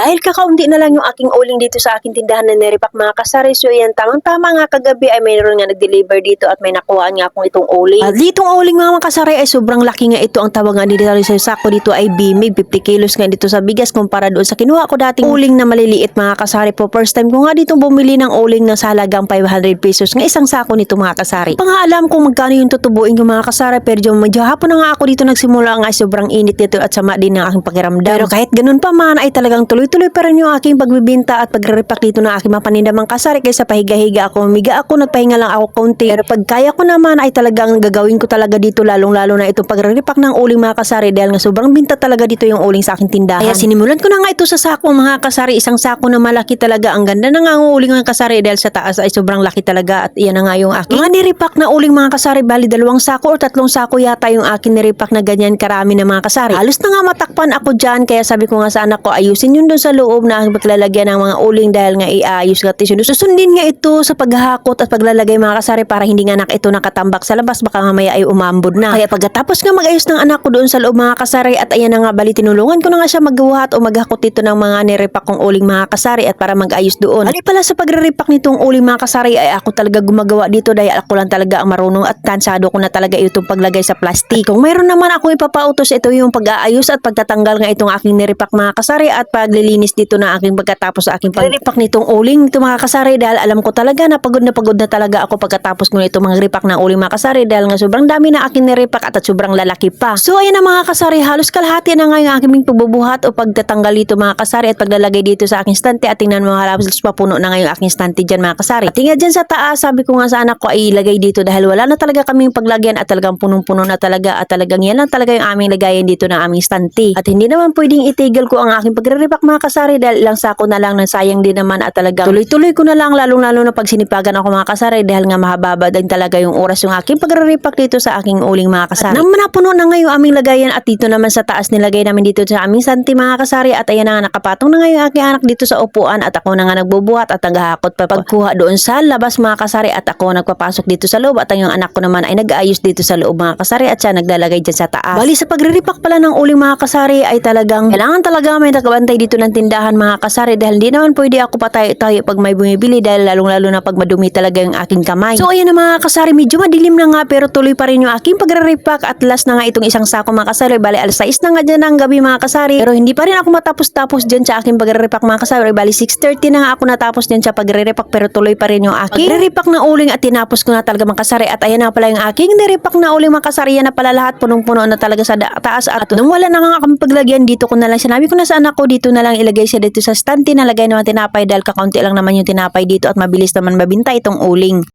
Dahil kakaunti na lang yung aking uling dito sa aking tindahan na niripak mga kasari. So yan, tamang-tama nga kagabi ay mayroon nga nag-deliver dito at may nakuha nga akong itong uling. At ditong uling mga kasari ay sobrang laki nga ito. Ang tawag nga dito sa sako dito ay bimig. 50 kilos nga dito sa bigas kumpara doon sa kinuha ko dating uling na maliliit mga kasari po. First time ko nga dito bumili ng uling na sa halagang 500 pesos nga isang sako nito mga kasari. Pangaalam kung magkano yung tutubuin ko mga kasari pero medyo hapon na nga ako dito nagsimula nga sobrang init dito at sama din ng aking pakiramdam. Pero kahit ganun pa man ay talagang tuloy-tuloy pa rin yung aking pagbibinta at pagre-repack dito ng aking mga panindamang kasari kaysa pahiga-higa ako. Umiga ako, nagpahinga lang ako konti. Pero pag kaya ko naman ay talagang gagawin ko talaga dito lalong-lalo na itong pagre-repack ng uling mga kasari dahil nga sobrang binta talaga dito yung uling sa aking tindahan. Kaya sinimulan ko na nga ito sa sako mga kasari. Isang sako na malaki talaga. Ang ganda na nga ang uling mga kasari dahil sa taas ay sobrang laki talaga at iyan na nga yung aking mga nirepack na uling mga kasari. Bali dalawang sako o tatlong sako yata yung akin nirepack na ganyan karami na mga kasari. Halos na nga matakpan ako dyan kaya sabi ko nga sa anak ko ayusin yun doon sa loob na paglalagyan ng mga uling dahil nga iayos ka tissue. Susundin nga ito sa paghahakot at paglalagay mga kasari para hindi nga anak ito nakatambak sa labas baka mamaya ay umambod na. Kaya pagkatapos nga mag-ayos ng anak ko doon sa loob mga kasari at ayan na nga bali tinulungan ko na nga siya magbuhat o maghakot dito ng mga nirepack kong uling mga kasari at para mag-ayos doon. Bali pala sa pagre-repack nitong uling mga kasari ay ako talaga gumagawa dito dahil ako lang talaga ang marunong at kansado ko na talaga itong paglagay sa plastic. Kung mayroon naman ako ipapautos ito yung pag-aayos at pagtatanggal nga itong aking nirepack mga kasari at paglilinis dito na aking pagkatapos sa aking pag-repack nitong uling ito mga kasari dahil alam ko talaga na pagod na pagod na talaga ako pagkatapos ko nito mga repack ng uling mga kasari dahil nga sobrang dami na aking nirepack at, at sobrang lalaki pa. So ayan na mga kasari halos kalahati na nga yung aking pagbubuhat o pagtatanggal dito mga kasari at paglalagay dito sa aking stante at tingnan mo halos papuno na nga yung aking stante dyan mga kasari. At tingnan dyan sa taas sabi ko nga sa anak ko ay ilagay dito dahil wala na talaga kaming paglagyan at talagang punong-puno na talaga at talagang yan lang talaga yung aming lagayan dito ng aming stante. At hindi naman pwedeng itigil ko ang aking pagre-repack mga kasari dahil ilang sako na lang ng sayang din naman at talagang tuloy-tuloy ko na lang lalong-lalo na pag sinipagan ako mga kasari dahil nga mahababa din talaga yung oras yung aking pagre-repack dito sa aking uling mga kasari. Nang manapuno na nga yung aming lagayan at dito naman sa taas nilagay namin dito sa aming santi mga kasari at ayan na nga nakapatong na nga yung aking anak dito sa upuan at ako na nga nagbubuhat at naghahakot pa pagkuha doon sa labas mga kasari at ako nagpapasok dito sa loob at ang yung anak ko naman ay nag-aayos dito sa loob mga kasari at siya naglalagay dyan sa taas. Bali sa pagre-repack pala ng uling mga kasari ay talagang kailangan talaga may nakabantay dito ng tindahan mga kasari dahil hindi naman pwede ako patayo-tayo pag may bumibili dahil lalong-lalo na pag madumi talaga yung aking kamay. So ayan na mga kasari, medyo madilim na nga pero tuloy pa rin yung aking pagre-repack at last na nga itong isang sako mga kasari. Bali alas 6 na nga dyan ang gabi mga kasari pero hindi pa rin ako matapos-tapos dyan sa aking pagre-repack mga kasari. Bali 6.30 na nga ako natapos dyan sa pagre-repack pero tuloy pa rin yung aking pagre-repack na uling at tinapos ko na talaga mga kasari at ayan na pala yung aking nirepack na uling mga kasari. Yan na pala lahat punong-puno na talaga sa taas at nung wala na nga kami paglagyan dito ko na lang sinabi ko na sa anak ko dito na lang ilagay siya dito sa stand tinalagay naman tinapay dahil kakaunti lang naman yung tinapay dito at mabilis naman mabinta itong uling.